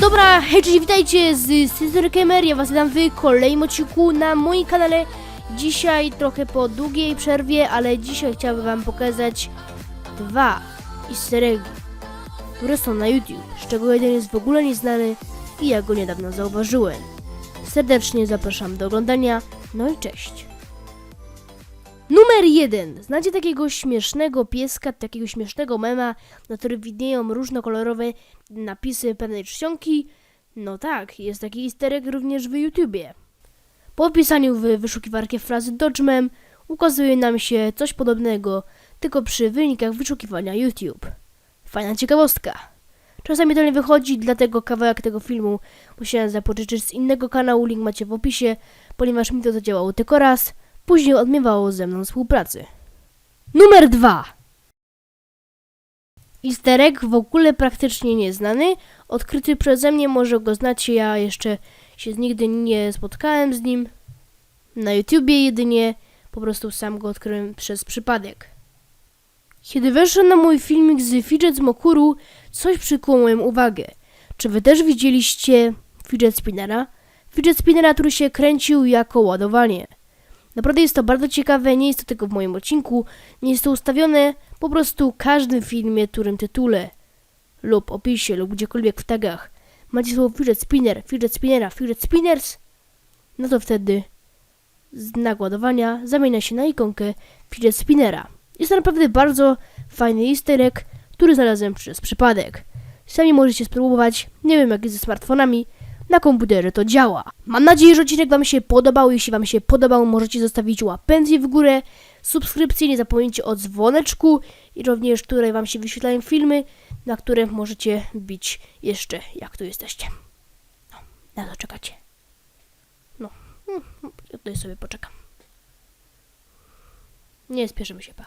Dobra, hej, cześć, witajcie z Caesar Gamer, ja was witam w kolejnym odcinku na moim kanale. Dzisiaj trochę po długiej przerwie, ale dzisiaj chciałbym wam pokazać dwa easter eggi, które są na YouTube, z czego jeden jest w ogóle nieznany i ja go niedawno zauważyłem. Serdecznie zapraszam do oglądania, no i cześć. Numer jeden. Znacie takiego śmiesznego pieska, takiego śmiesznego mema, na którym widnieją różnokolorowe napisy pewnej czcionki? No tak, jest taki easter egg również w YouTubie. Po wpisaniu w wyszukiwarkę frazy Dodgemem ukazuje nam się coś podobnego, tylko przy wynikach wyszukiwania YouTube. Fajna ciekawostka. Czasami to nie wychodzi, dlatego kawałek tego filmu musiałem zapożyczyć z innego kanału, link macie w opisie, ponieważ mi to zadziałało tylko raz, później odmiewało ze mną współpracy. Numer dwa. Easter egg w ogóle praktycznie nieznany, odkryty przeze mnie, może go znacie, ja jeszcze się nigdy nie spotkałem z nim. Na YouTubie jedynie, po prostu sam go odkryłem przez przypadek. Kiedy weszłem na mój filmik z Fidget z Mokuru, coś przykuło moją uwagę. Czy wy też widzieliście Fidget Spinnera? Fidget Spinnera, który się kręcił jako ładowanie. Naprawdę jest to bardzo ciekawe, nie jest to tylko w moim odcinku, nie jest to ustawione po prostu w każdym filmie, którym tytule lub opisie lub gdziekolwiek w tagach macie słowo fidget spinner, fidget spinnera, fidget spinners, no to wtedy znak ładowania zamienia się na ikonkę fidget spinnera. Jest to naprawdę bardzo fajny easter który znalazłem przez przypadek. Sami możecie spróbować, nie wiem jak jest ze smartfonami, na komputerze to działa. Mam nadzieję, że odcinek Wam się podobał. Jeśli Wam się podobał, możecie zostawić łapędź w górę, subskrypcję, nie zapomnijcie o dzwoneczku i również tutaj Wam się wyświetlają filmy, na które możecie bić jeszcze, jak tu jesteście. No, na to czekacie. No, hmm, ja tutaj sobie poczekam. Nie spieszymy się, pa.